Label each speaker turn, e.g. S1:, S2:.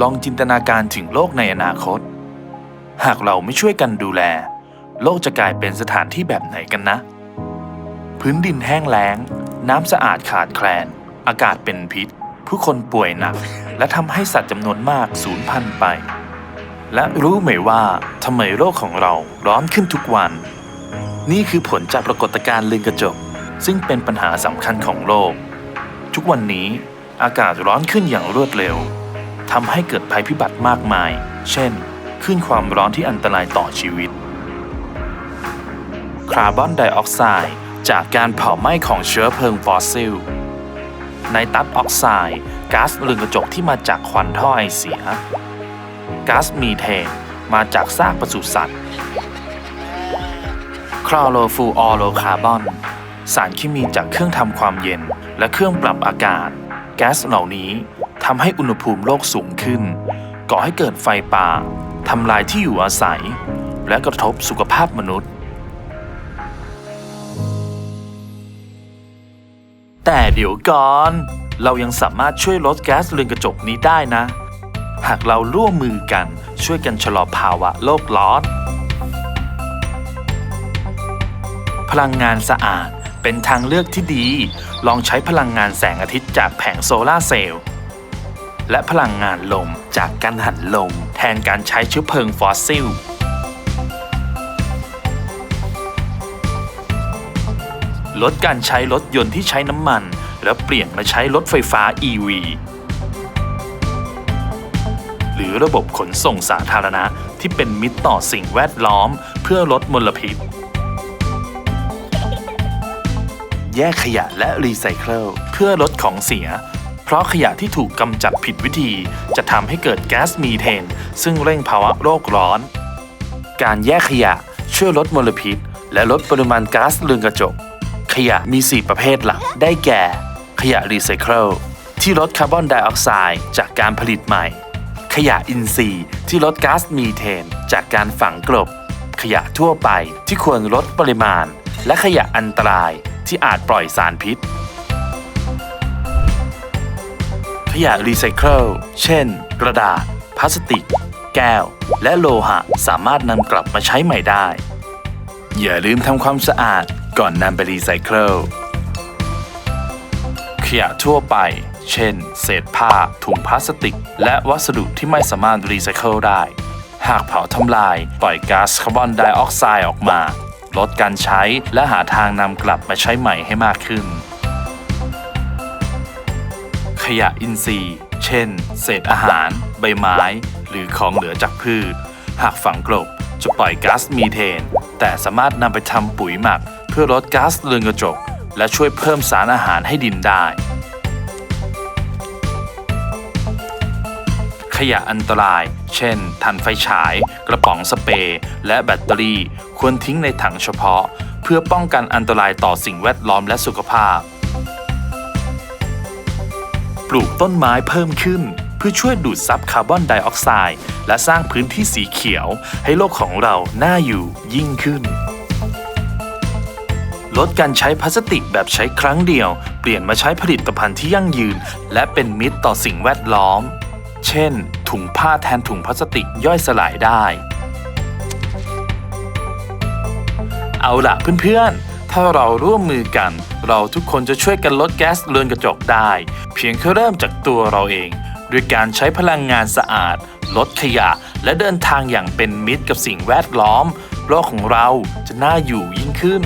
S1: ลองจินตนาการถึงโลกในอนาคต หากเราไม่ช่วยกันดูแล โลกจะกลายเป็นสถานที่แบบไหนกันนะ พื้นดินแห้งแล้ง น้ำสะอาดขาดแคลน อากาศเป็นพิษ ผู้คนป่วยหนัก และทำให้สัตว์จำนวนมากสูญพันธุ์ไป และรู้ไหมว่าทำไมโลกของเราร้อนขึ้นทุกวัน นี่คือผลจากปรากฏการณ์เรือนกระจก ซึ่งเป็นปัญหาสำคัญของโลก ทุกวันนี้อากาศร้อนขึ้นอย่างรวดเร็ว ทำให้เกิดภัยพิบัติมากมาย เช่นคลื่นความร้อนที่อันตรายต่อชีวิต คาร์บอนไดออกไซด์จากการเผาไหม้ของเชื้อเพลิงฟอสซิล ไนตรัสออกไซด์ก๊าซเรือนกระจกที่มาจากควันท่อไอเสีย ก๊าซมีเทนมาจากซากปศุสัตว์ คลอโรฟูออโรคาร์บอน สารเคมีจากเครื่องทำความเย็นและเครื่องปรับอากาศ แก๊สเหล่านี้ ทำให้อุณหภูมิโลกสูงขึ้น ก่อให้เกิดไฟป่าทำลายที่อยู่อาศัย และกระทบสุขภาพมนุษย์ แต่เดี๋ยวก่อน เรายังสามารถช่วยลดแก๊สเรือนกระจกนี้ได้นะ หากเราร่วมมือกันช่วยกันชะลอภาวะโลกร้อนพลังงานสะอาดเป็นทางเลือกที่ดี ลองใช้พลังงานแสงอาทิตย์จากแผงโซลาร์เซลล์ และพลังงานลมจากการหันลม แทนการใช้เชื้อเพลิงฟอสซิล ลดการใช้รถยนต์ที่ใช้น้ำมัน แล้วเปลี่ยนมาใช้รถไฟฟ้า EV หรือระบบขนส่งสาธารณะที่เป็นมิตรต่อสิ่งแวดล้อมเพื่อลดมลพิษ แยกขยะและรีไซเคิลเพื่อลดของเสีย เพราะขยะที่ถูกกำจัดผิดวิธี จะทำให้เกิดแก๊สมีเทน ซึ่งเร่งภาวะโลกร้อน การแยกขยะช่วยลดมลพิษ และลดปริมาณก๊าซเรือนกระจก ขยะมี 4 ประเภทหลัก ได้แก่ ขยะรีไซเคิลที่ลดคาร์บอนไดออกไซด์จากการผลิตใหม่ ขยะอินทรีย์ที่ลดก๊าซมีเทน จากการฝังกลบ ขยะทั่วไปที่ควรลดปริมาณ และขยะอันตรายที่อาจปล่อยสารพิษ ขยะรีไซเคิล เช่น กระดาษ พลาสติก แก้ว และโลหะสามารถนำกลับมาใช้ใหม่ได้ อย่าลืมทำความสะอาดก่อนนำไปรีไซเคิล ขยะทั่วไป เช่น เศษผ้า ถุงพลาสติก และวัสดุที่ไม่สามารถรีไซเคิลได้ หากเผาทำลาย ปล่อยก๊าซคาร์บอนไดออกไซด์ออกมา ลดการใช้และหาทางนำกลับมาใช้ใหม่ให้มากขึ้น ขยะอินทรีย์ เช่น เศษอาหาร ใบไม้ หรือของเหลือจากพืช หากฝังกลบจะปล่อยก๊าซมีเทน แต่สามารถนำไปทำปุ๋ยหมัก เพื่อลดก๊าซเรือนกระจก และช่วยเพิ่มสารอาหารให้ดินได้ ขยะอันตราย เช่นถ่านไฟฉาย กระป๋องสเปรย์และแบตเตอรี่ ควรทิ้งในถังเฉพาะ เพื่อป้องกันอันตรายต่อสิ่งแวดล้อมและสุขภาพ ลูกต้นไม้เพิ่มขึ้น เพื่อช่วยดูดซับคาร์บอนไดออกไซด์และสร้างพื้นที่สีเขียว ให้โลกของเราน่าอยู่ยิ่งขึ้น ลดการใช้พลาสติกแบบใช้ครั้งเดียว เปลี่ยนมาใช้ผลิตภัณฑ์ที่ยั่งยืน และเป็นมิตรต่อสิ่งแวดล้อม เช่น ถุงผ้าแทนถุงพลาสติกย่อยสลายได้ เอาล่ะเพื่อนๆ ถ้าเราร่วมมือกัน เราทุกคนจะช่วยกันลดแก๊สเรือนกระจกได้ เพียงแค่เริ่มจากตัวเราเอง ด้วยการใช้พลังงานสะอาด ลดขยะ และเดินทางอย่างเป็นมิตรกับสิ่งแวดล้อม โลกของเราจะน่าอยู่ยิ่งขึ้น